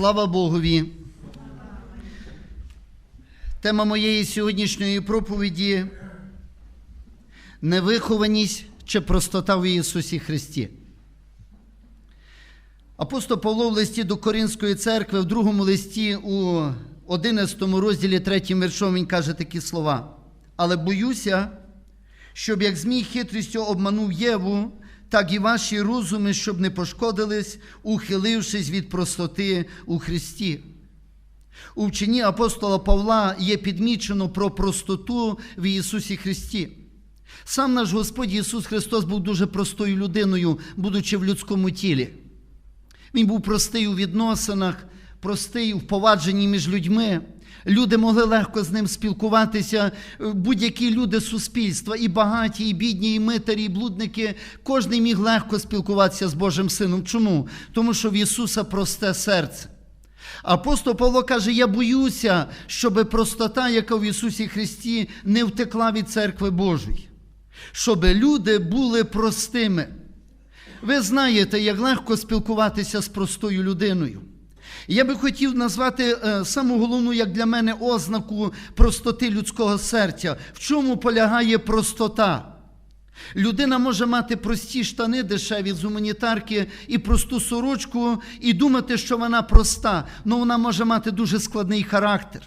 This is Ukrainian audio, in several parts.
Слава Богові! Тема моєї сьогоднішньої проповіді невихованість чи простота в Ісусі Христі. Апостол Павло в листі до Коринської церкви в другому листі у 11 розділі 3 віршом він каже такі слова. Але боюся, щоб як змій хитрістю обманув Єву, так і ваші розуми, щоб не пошкодились, ухилившись від простоти у Христі. У вченні апостола Павла є підмічено про простоту в Ісусі Христі. Сам наш Господь Ісус Христос був дуже простою людиною, будучи в людському тілі. Він був простий у відносинах, простий в повадженні між людьми. Люди могли легко з ним спілкуватися, будь-які люди суспільства, і багаті, і бідні, і митарі, і блудники. Кожен міг легко спілкуватися з Божим Сином. Чому? Тому що в Ісуса просте серце. Апостол Павло каже: Я боюся, щоб простота, яка в Ісусі Христі, не втекла від церкви Божої, щоб люди були простими. Ви знаєте, як легко спілкуватися з простою людиною. Я би хотів назвати е, саму головну, як для мене, ознаку простоти людського серця. В чому полягає простота? Людина може мати прості штани дешеві з гуманітарки і просту сорочку, і думати, що вона проста, але вона може мати дуже складний характер.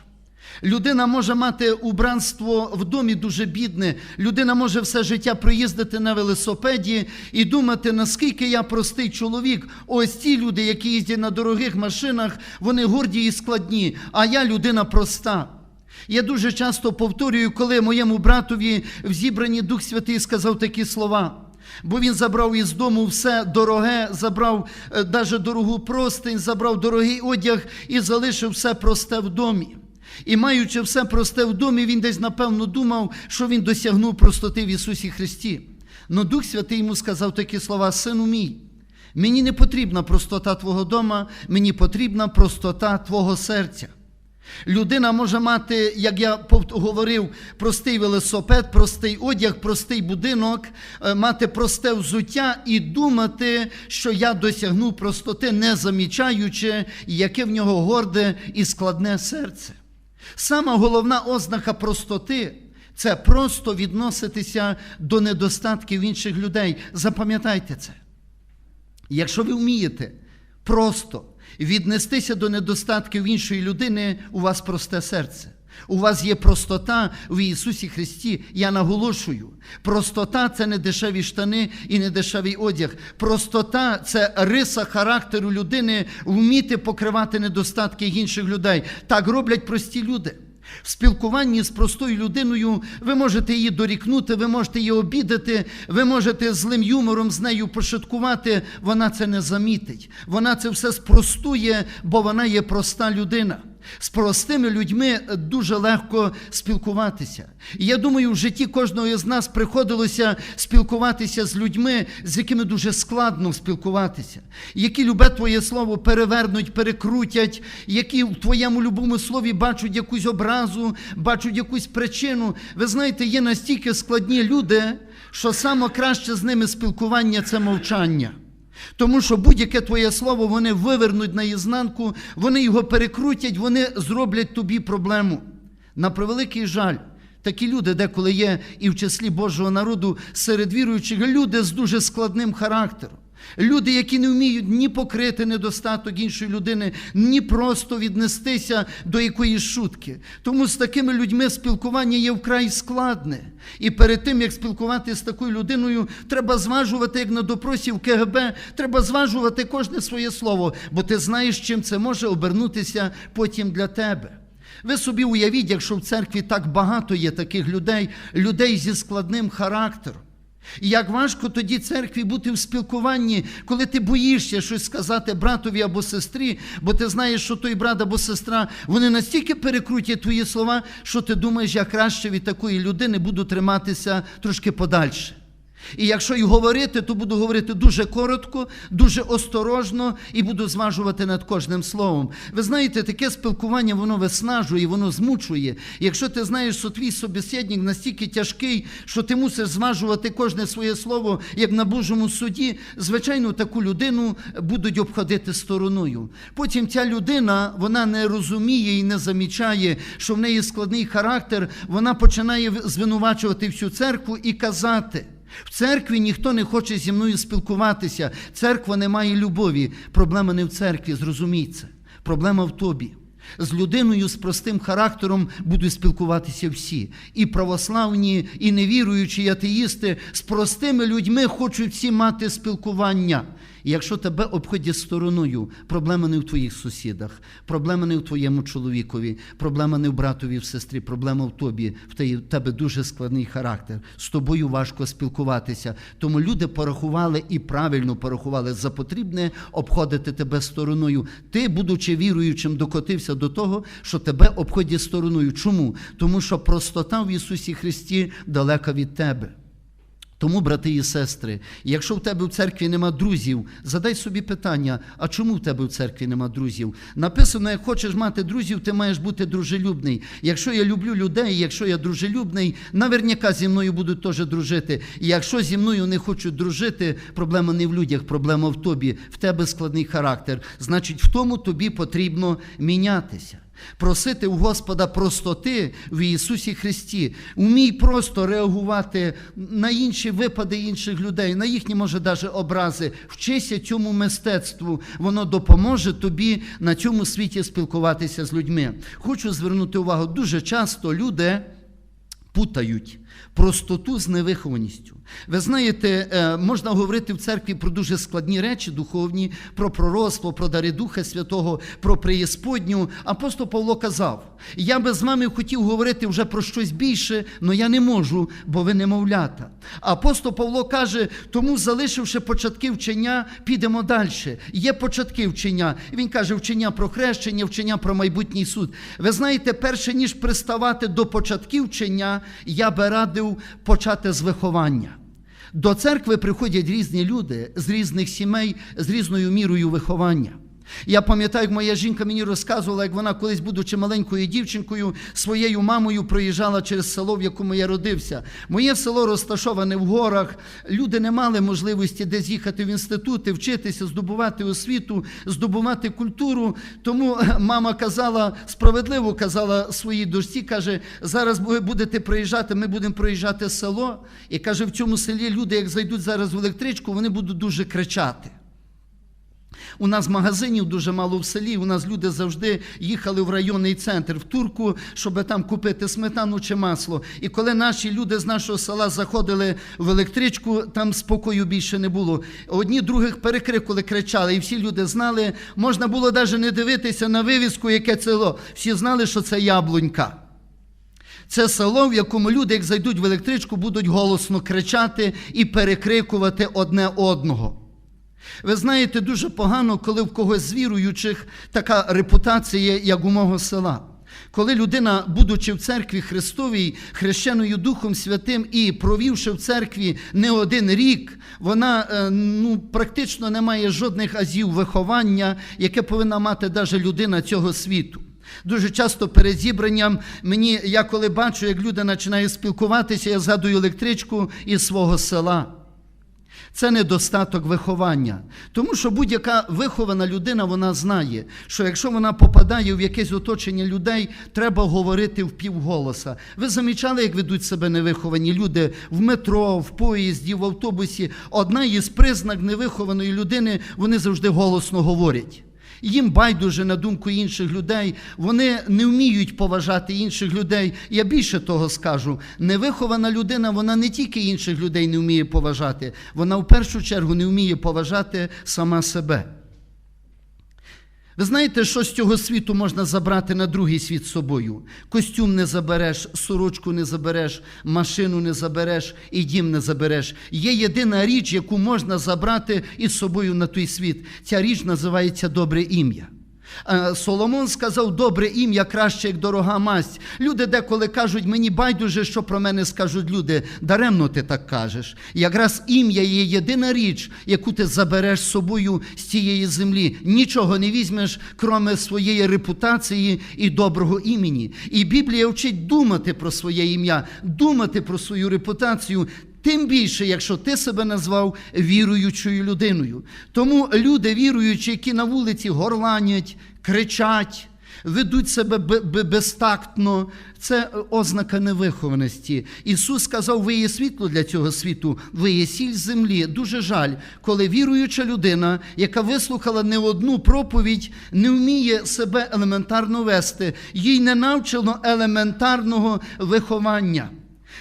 Людина може мати убранство в домі дуже бідне. Людина може все життя проїздити на велосипеді і думати, наскільки я простий чоловік. Ось ті люди, які їздять на дорогих машинах, вони горді і складні, а я людина проста. Я дуже часто повторюю, коли моєму братові в зібранні Дух Святий сказав такі слова. Бо він забрав із дому все дороге, забрав навіть дорогу простинь, забрав дорогий одяг і залишив все просте в домі. І маючи все просте в домі, він десь напевно думав, що він досягнув простоти в Ісусі Христі. Но Дух Святий йому сказав такі слова: Сину мій, мені не потрібна простота Твого дома, мені потрібна простота Твого серця. Людина може мати, як я говорив, простий велосипед, простий одяг, простий будинок, мати просте взуття і думати, що я досягнув простоти, не замічаючи, яке в нього горде і складне серце. Сама головна ознака простоти це просто відноситися до недостатків інших людей. Запам'ятайте це. Якщо ви вмієте просто віднестися до недостатків іншої людини, у вас просте серце. У вас є простота в Ісусі Христі. Я наголошую, простота це не дешеві штани і не дешевий одяг. Простота це риса характеру людини, вміти покривати недостатки інших людей. Так роблять прості люди. В спілкуванні з простою людиною ви можете її дорікнути, ви можете її обідати, ви можете злим юмором з нею пошуткувати. Вона це не замітить. Вона це все спростує, бо вона є проста людина. З простими людьми дуже легко спілкуватися. І я думаю, в житті кожного з нас приходилося спілкуватися з людьми, з якими дуже складно спілкуватися, які любе твоє слово перевернуть, перекрутять, які в твоєму любому слові бачать якусь образу, бачать якусь причину. Ви знаєте, є настільки складні люди, що саме краще з ними спілкування це мовчання. Тому що будь-яке твоє слово вони вивернуть наізнанку, вони його перекрутять, вони зроблять тобі проблему. На превеликий жаль, такі люди, деколи є і в числі Божого народу серед віруючих, люди з дуже складним характером. Люди, які не вміють ні покрити недостаток іншої людини, ні просто віднестися до якоїсь шутки. Тому з такими людьми спілкування є вкрай складне. І перед тим, як спілкуватися з такою людиною, треба зважувати, як на допросі в КГБ, треба зважувати кожне своє слово, бо ти знаєш, чим це може обернутися потім для тебе. Ви собі уявіть, якщо в церкві так багато є таких людей, людей зі складним характером. І як важко тоді церкві бути в спілкуванні, коли ти боїшся щось сказати братові або сестрі, бо ти знаєш, що той брат або сестра, вони настільки перекрутять твої слова, що ти думаєш, я краще від такої людини буду триматися трошки подальше. І якщо й говорити, то буду говорити дуже коротко, дуже осторожно і буду зважувати над кожним словом. Ви знаєте, таке спілкування воно виснажує, воно змучує. Якщо ти знаєш, що твій собеседник настільки тяжкий, що ти мусиш зважувати кожне своє слово, як на Божому суді, звичайно, таку людину будуть обходити стороною. Потім ця людина вона не розуміє і не замічає, що в неї складний характер, вона починає звинувачувати всю церкву і казати. В церкві ніхто не хоче зі мною спілкуватися. Церква не має любові. Проблема не в церкві, зрозумій. Проблема в тобі. З людиною з простим характером будуть спілкуватися всі. І православні, і невіруючі, і атеїсти з простими людьми хочуть всі мати спілкування. І якщо тебе обходять стороною, проблема не в твоїх сусідах, проблема не в твоєму чоловікові, проблема не в братові, в сестрі, проблема в тобі. В те- тебе дуже складний характер. З тобою важко спілкуватися. Тому люди порахували і правильно порахували за потрібне обходити тебе стороною. Ти, будучи віруючим, докотився до того, що тебе обходять стороною. Чому? Тому що простота в Ісусі Христі далека від тебе. Тому, брати і сестри, якщо в тебе в церкві нема друзів, задай собі питання: а чому в тебе в церкві нема друзів? Написано, як хочеш мати друзів, ти маєш бути дружелюбний. Якщо я люблю людей, якщо я дружелюбний, наверняка зі мною будуть теж дружити. І якщо зі мною не хочуть дружити, проблема не в людях, проблема в тобі, в тебе складний характер. Значить, в тому тобі потрібно мінятися. Просити у Господа простоти в Ісусі Христі. Умій просто реагувати на інші випади інших людей, на їхні, може, навіть образи. Вчися цьому мистецтву. Воно допоможе тобі на цьому світі спілкуватися з людьми. Хочу звернути увагу, дуже часто люди путають простоту з невихованістю. Ви знаєте, е, можна говорити в церкві про дуже складні речі духовні, про пророцтво, про дари Духа Святого, про преєсподню. Апостол Павло казав: я би з вами хотів говорити вже про щось більше, але я не можу, бо ви немовлята. Апостол Павло каже, тому, залишивши початки вчення, підемо далі. Є початки вчення. Він каже, вчення про хрещення, вчення про майбутній суд. Ви знаєте, перше ніж приставати до початків вчення, я би радив почати з виховання. До церкви приходять різні люди з різних сімей, з різною мірою виховання. Я пам'ятаю, як моя жінка мені розказувала, як вона колись, будучи маленькою дівчинкою, своєю мамою проїжджала через село, в якому я родився. Моє село розташоване в горах. Люди не мали можливості десь їхати в інститути, вчитися, здобувати освіту, здобувати культуру. Тому мама казала, справедливо казала своїй дочці, каже: зараз ви будете проїжджати, ми будемо проїжджати село. І каже, в цьому селі люди, як зайдуть зараз в електричку, вони будуть дуже кричати. У нас магазинів дуже мало в селі. У нас люди завжди їхали в районний центр в Турку, щоб там купити сметану чи масло. І коли наші люди з нашого села заходили в електричку, там спокою більше не було. Одні других перекрикували, кричали, і всі люди знали. Можна було навіть не дивитися на вивіску, яке село. Всі знали, що це яблунька. Це село, в якому люди, як зайдуть в електричку, будуть голосно кричати і перекрикувати одне одного. Ви знаєте, дуже погано, коли в когось з віруючих така репутація, як у мого села. Коли людина, будучи в церкві Христовій, хрещеною Духом Святим і провівши в церкві не один рік, вона е, ну, практично не має жодних азів виховання, яке повинна мати навіть людина цього світу. Дуже часто перед зібранням мені, я коли бачу, як люди починають спілкуватися, я згадую електричку із свого села. Це недостаток виховання. Тому що будь-яка вихована людина вона знає, що якщо вона попадає в якесь оточення людей, треба говорити в півголоса. Ви замічали, як ведуть себе невиховані люди в метро, в поїзді, в автобусі. Одна із признак невихованої людини вони завжди голосно говорять. Їм байдуже на думку інших людей, вони не вміють поважати інших людей. Я більше того скажу: невихована людина, вона не тільки інших людей не вміє поважати, вона в першу чергу не вміє поважати сама себе. Ви знаєте, що з цього світу можна забрати на другий світ з собою? Костюм не забереш, сорочку не забереш, машину не забереш і дім не забереш. Є єдина річ, яку можна забрати із собою на той світ. Ця річ називається добре ім'я. Е, Соломон сказав, добре ім'я краще, як дорога масть. Люди деколи кажуть, мені байдуже, що про мене скажуть люди. Даремно ти так кажеш. Якраз ім'я є єдина річ, яку ти забереш з собою з цієї землі. Нічого не візьмеш, кроме своєї репутації і доброго імені. І Біблія вчить думати про своє ім'я, думати про свою репутацію. Тим більше, якщо ти себе назвав віруючою людиною. Тому люди віруючі, які на вулиці горланять, кричать, ведуть себе бе- бе- безтактно, це ознака невихованості. Ісус сказав, ви є світло для цього світу, ви є сіль землі. Дуже жаль, коли віруюча людина, яка вислухала не одну проповідь, не вміє себе елементарно вести, їй не навчено елементарного виховання.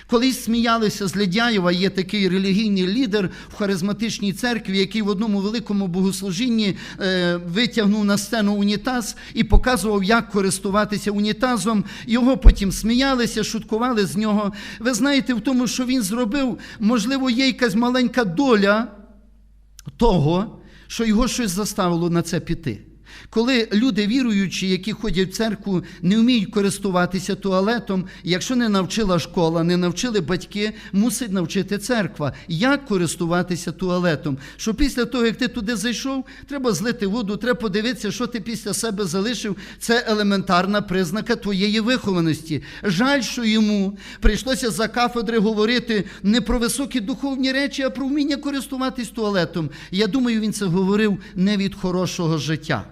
Колись сміялися з Ледяєва, є такий релігійний лідер в харизматичній церкві, який в одному великому богослужінні е, витягнув на сцену унітаз і показував, як користуватися унітазом. Його потім сміялися, шуткували з нього. Ви знаєте, в тому, що він зробив, можливо, є якась маленька доля того, що його щось заставило на це піти. Коли люди віруючі, які ходять в церкву, не вміють користуватися туалетом, якщо не навчила школа, не навчили батьки, мусить навчити церква, як користуватися туалетом. Що після того, як ти туди зайшов, треба злити воду, треба подивитися, що ти після себе залишив. Це елементарна признака твоєї вихованості. Жаль, що йому прийшлося за кафедри говорити не про високі духовні речі, а про вміння користуватись туалетом. Я думаю, він це говорив не від хорошого життя.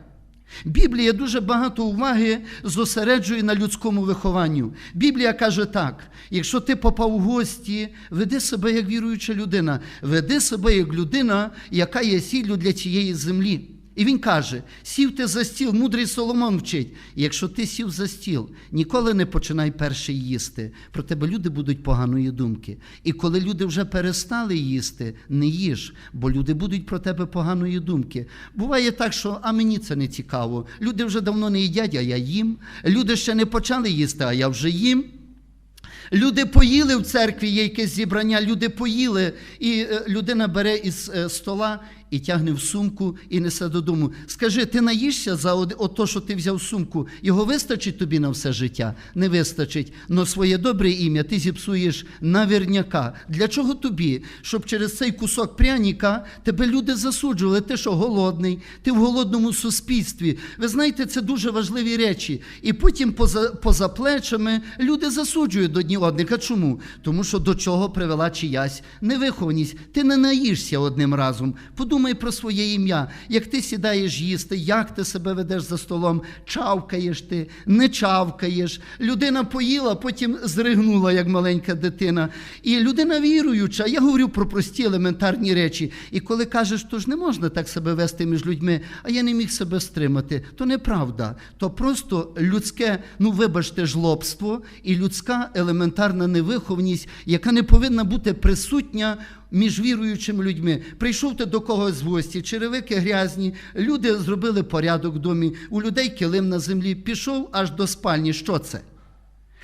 Біблія дуже багато уваги зосереджує на людському вихованню. Біблія каже так: якщо ти попав у гості, веди себе як віруюча людина, веди себе як людина, яка є сіллю для цієї землі. І він каже: сів ти за стіл, мудрий Соломон вчить. Якщо ти сів за стіл, ніколи не починай перший їсти. Про тебе люди будуть поганої думки. І коли люди вже перестали їсти, не їж, бо люди будуть про тебе поганої думки. Буває так, що а мені це не цікаво. Люди вже давно не їдять, а я їм. Люди ще не почали їсти, а я вже їм. Люди поїли в церкві, є якесь зібрання, люди поїли, і е, людина бере із е, стола і тягне в сумку і несе додому. Скажи, ти наїшся за ото, що ти взяв сумку, його вистачить тобі на все життя? Не вистачить. Но своє добре ім'я ти зіпсуєш навірняка. Для чого тобі? Щоб через цей кусок пряніка тебе люди засуджували. Ти що голодний, ти в голодному суспільстві. Ви знаєте, це дуже важливі речі. І потім поза, поза плечами люди засуджують одні одних. А чому? Тому що до чого привела чиясь невихованість. Ти не наїшся одним разом. Подумай про своє ім'я. Як ти сідаєш їсти, як ти себе ведеш за столом, чавкаєш ти, не чавкаєш. Людина поїла, потім зригнула, як маленька дитина. І людина віруюча. Я говорю про прості елементарні речі. І коли кажеш, то ж не можна так себе вести між людьми, а я не міг себе стримати, то неправда. То просто людське, ну вибачте, жлобство і людська елементарна невиховність, яка не повинна бути присутня між віруючими людьми. Прийшов ти до когось в гості, черевики грязні, люди зробили порядок в домі, у людей килим на землі, пішов аж до спальні. Що це?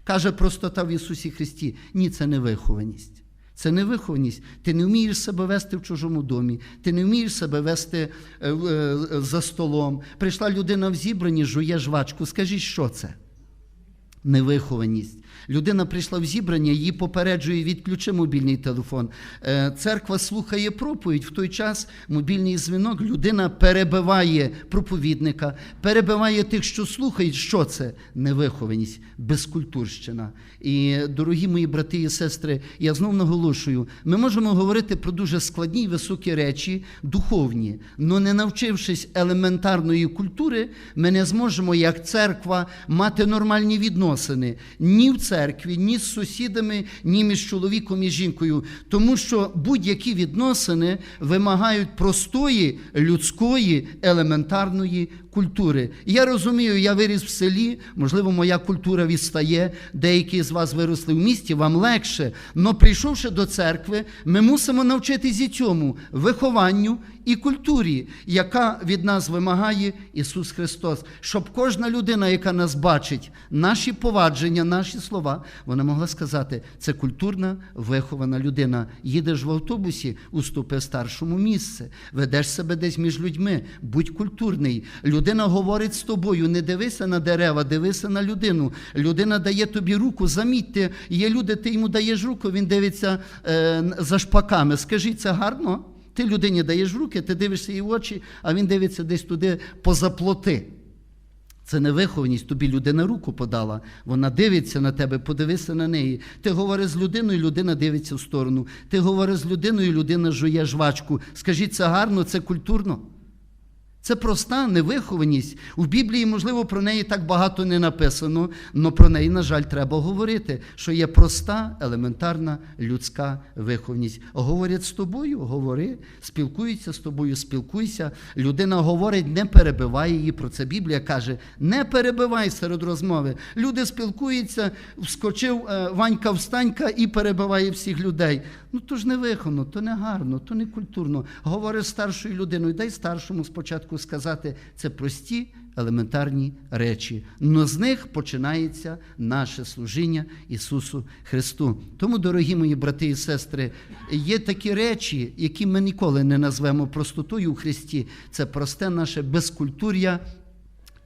Каже простота в Ісусі Христі. Ні, це не вихованість. Це не вихованість. Ти не вмієш себе вести в чужому домі, ти не вмієш себе вести е, е, за столом. Прийшла людина в зібранні, жує жвачку. Скажіть, що це? Невихованість. Людина прийшла в зібрання, її попереджує, відключи мобільний телефон. Е, Церква слухає проповідь. В той час мобільний дзвінок, людина перебиває проповідника, перебиває тих, що слухають. Що це? Невихованість, безкультурщина. І, дорогі мої брати і сестри, я знов наголошую: ми можемо говорити про дуже складні і високі речі, духовні, але не навчившись елементарної культури, ми не зможемо, як церква, мати нормальні відносини ні в церкві, ні з сусідами, ні між чоловіком і жінкою. Тому що будь-які відносини вимагають простої людської елементарної культури. Я розумію, я виріс в селі, можливо, моя культура відстає, деякі з вас виросли в місті, вам легше. Но прийшовши до церкви, ми мусимо навчитись і цьому вихованню і культурі, яка від нас вимагає Ісус Христос, щоб кожна людина, яка нас бачить, наші повадження, наші слова, вона могла сказати, це культурна вихована людина. Їдеш в автобусі, уступи старшому місце, ведеш себе десь між людьми, будь культурний. Людина говорить з тобою, не дивися на дерева, дивися на людину. Людина дає тобі руку, замітьте, є люди, ти йому даєш руку, він дивиться е, за шпаками. Скажіть, це гарно? Ти людині даєш руки, ти дивишся її в очі, а він дивиться десь туди поза плоти. Це не вихованість, тобі людина руку подала, вона дивиться на тебе, подивися на неї. Ти говориш з людиною, людина дивиться в сторону. Ти говориш з людиною, людина жує жвачку. Скажіть, це гарно, це культурно. Це проста невихованість. У Біблії, можливо, про неї так багато не написано, але про неї, на жаль, треба говорити, що є проста, елементарна людська вихованість. Говорять з тобою, говори, спілкуються з тобою, спілкуйся. Людина говорить, не перебивай її. Про це Біблія каже: не перебивай серед розмови. Люди спілкуються, вскочив е, Ванька встанька і перебиває всіх людей. Ну то ж не виховано, то не гарно, то не культурно. Говориш з старшою людиною, дай старшому спочатку сказати це прості елементарні речі. Но з них починається наше служіння Ісусу Христу. Тому, дорогі мої брати і сестри, є такі речі, які ми ніколи не назвемо простотою у Христі. Це просте наше безкультур'я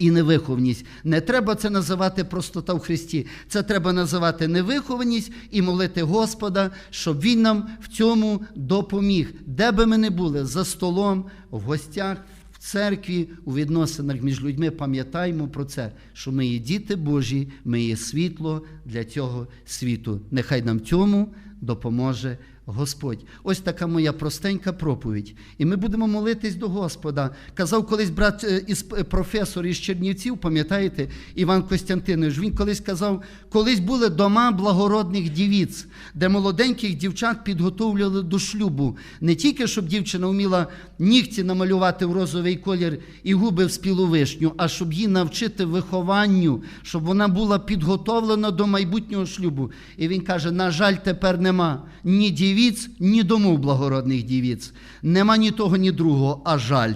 і невихованість. Не треба це називати простота в Христі. Це треба називати невихованість і молити Господа, щоб Він нам в цьому допоміг. Де би ми не були, за столом, в гостях, в церкві, у відносинах між людьми, пам'ятаємо про це, що ми є діти Божі, ми є світло для цього світу. Нехай нам цьому допоможе Господь. Ось така моя простенька проповідь. І ми будемо молитись до Господа. Казав колись брат е, із е, професор із Чернівців, пам'ятаєте, Іван Костянтинович, він колись казав, колись були дома благородних дівіць, де молоденьких дівчат підготовлювали до шлюбу. Не тільки, щоб дівчина вміла нігті намалювати в розовий колір і губи в спілу вишню, а щоб її навчити вихованню, щоб вона була підготовлена до майбутнього шлюбу. І він каже: на жаль, тепер нема ні дівіць, ні домов благородних дівіць. Нема ні того, ні другого, а жаль.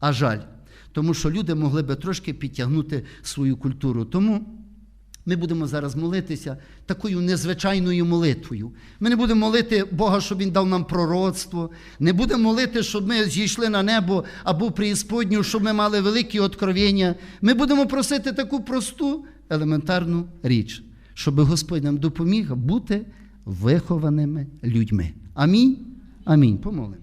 А жаль. Тому що люди могли би трошки підтягнути свою культуру. Тому ми будемо зараз молитися такою незвичайною молитвою. Ми не будемо молити Бога, щоб Він дав нам пророцтво, не будемо молити, щоб ми зійшли на небо або преісподню, щоб ми мали великі откровення. Ми будемо просити таку просту, елементарну річ, щоб Господь нам допоміг бути вихованими людьми. Амінь. Амінь. Помолимося.